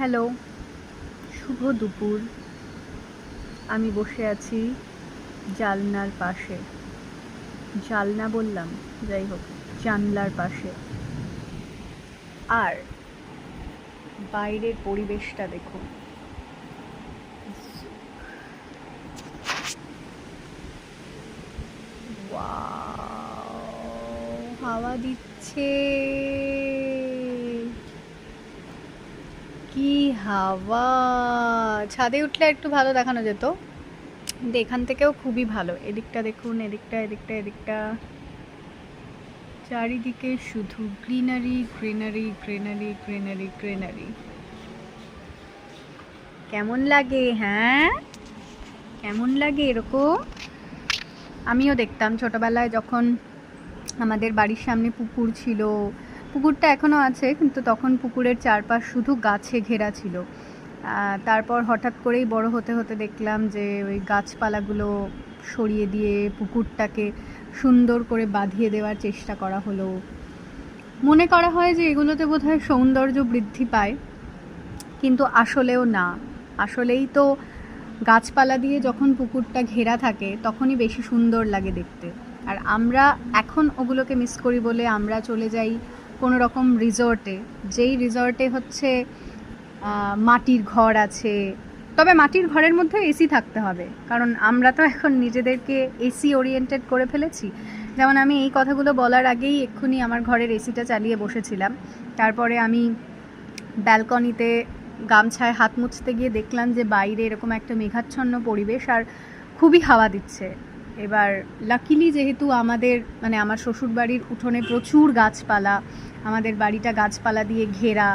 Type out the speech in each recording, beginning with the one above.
Hello, শুভ দুপুর। আমি বসে আছি জালনার পাশে। জালনা বললাম, যাই হোক, জানলার পাশে। আর বাইরের পরিবেশটা দেখুন। হাওয়া দিচ্ছে কি হাওয়া। ছাদে উঠলে একটু ভালো দেখানো যেত। কিন্তু এখান থেকেও খুবই ভালো। এদিকটা দেখুন, এদিকটা এদিকটা এদিকটা। চারিদিকে শুধু greenery greenery greenery greenery greenery. কেমন লাগে হ্যাঁ? কেমন লাগে এরকম? আমিও দেখতাম ছোটবেলায় যখন আমাদের বাড়ির সামনে পুকুর ছিল পুকুরটা এখনও আছে, কিন্তু তখন পুকুরের চারপাশ শুধু গাছে ঘেরা ছিল। তারপর হঠাৎ করেই বড় হতে হতে দেখলাম যে, ওই গাছপালাগুলো সরিয়ে দিয়ে পুকুরটাকে সুন্দর করে বাঁধিয়ে দেওয়ার চেষ্টা করা হলো। মনে করা হয় যে, এগুলোতে বোধহয় সৌন্দর্য বৃদ্ধি পায়, কিন্তু আসলেও না। আসলেই তো গাছপালা দিয়ে যখন পুকুরটা ঘেরা থাকে, তখনই বেশি সুন্দর লাগে দেখতে। আর আমরা এখন ওগুলোকে মিস করি বলে আমরা চলে যাই কোনো রকম রিসর্টে, যেই রিসর্টে হচ্ছে মাটির ঘর আছে। তবে মাটির ঘরের মধ্যে এসি থাকতে হবে। কারণ আমরা তো এখন নিজেদেরকে এসি ওরিয়েন্টেড করে ফেলেছি। যেমন আমি এই কথাগুলো বলার আগেই এক্ষুনি আমার ঘরের এসিটা চালিয়ে বসেছিলাম। তারপরে আমি ব্যালকনিতে গামছায় হাত মুছতে গিয়ে দেখলাম যে বাইরে এরকম একটা মেঘাচ্ছন্ন পরিবেশ আর খুবই হাওয়া দিচ্ছে। এবার লাকিলি যেহেতু আমাদের মানে আমার শ্বশুর বাড়ির উঠোনে প্রচুর গাছপালা, আমাদের বাড়িটা গাছপালা দিয়ে ঘেরা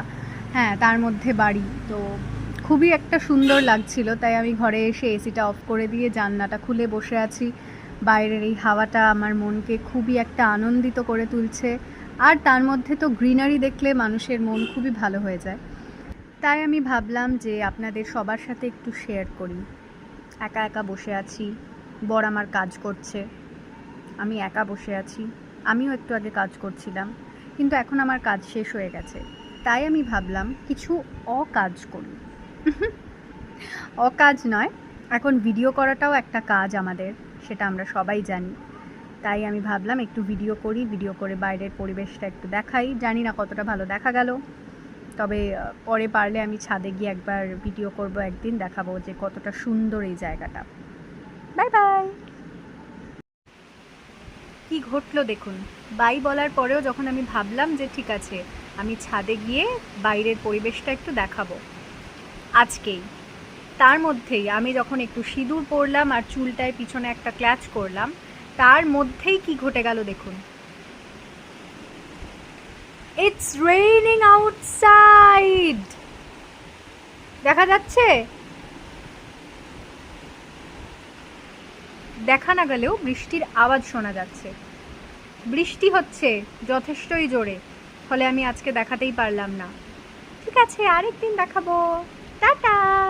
হ্যাঁ তার মধ্যে বাড়ি, তো খুবই একটা সুন্দর লাগছিল। তাই আমি ঘরে এসে এসিটা অফ করে দিয়ে জানলাটা খুলে বসে আছি। বাইরের এই হাওয়াটা আমার মনকে খুবই একটা আনন্দিত করে তুলছে। আর তার মধ্যে তো গ্রিনারি দেখলে মানুষের মন খুবই ভালো হয়ে যায়। তাই আমি ভাবলাম যে আপনাদের সবার সাথে একটু শেয়ার করি। একা একা বসে আছি। বর আমার কাজ করছে। আমি একা বসে আছি। আমিও একটু আগে কাজ করছিলাম। কিন্তু এখন আমার কাজ শেষ হয়ে গেছে। তাই আমি ভাবলাম, কিছু অকাজ করি। অকাজ নয়, এখন ভিডিও করাটাও একটা কাজ আমাদের, সেটা আমরা সবাই জানি। তাই আমি ভাবলাম, একটু ভিডিও করি ভিডিও করে বাইরের পরিবেশটা একটু দেখাই। জানি না কতটা ভালো দেখা গেল। তবে পরে পারলে আমি ছাদে গিয়ে একবার ভিডিও করব, একদিন দেখাবো যে কতটা সুন্দর এই জায়গাটা। Bye bye. কি ঘটলো দেখুন। বাই বলার পরেও যখন আমি ভাবলাম যে ঠিক আছে, আমি ছাদে গিয়ে বাইরের পরিবেশটা একটু দেখাবো। আজকেই। তার মধ্যেই আমি যখন একটু সিঁদুর পরলাম আর চুলটায় পিছনে একটা ক্ল্যাচ করলাম, তার মধ্যেই কি ঘটে গেল দেখুন। ইটস রেইনিং আউটসাইড দেখা যাচ্ছে? দেখা না গেলেও বৃষ্টির আওয়াজ শোনা যাচ্ছে। বৃষ্টি হচ্ছে, যথেষ্টই জোরে। ফলে আমি আজকে দেখাতেই পারলাম না। ঠিক আছে, আরেকদিন দেখাবো। টাটা!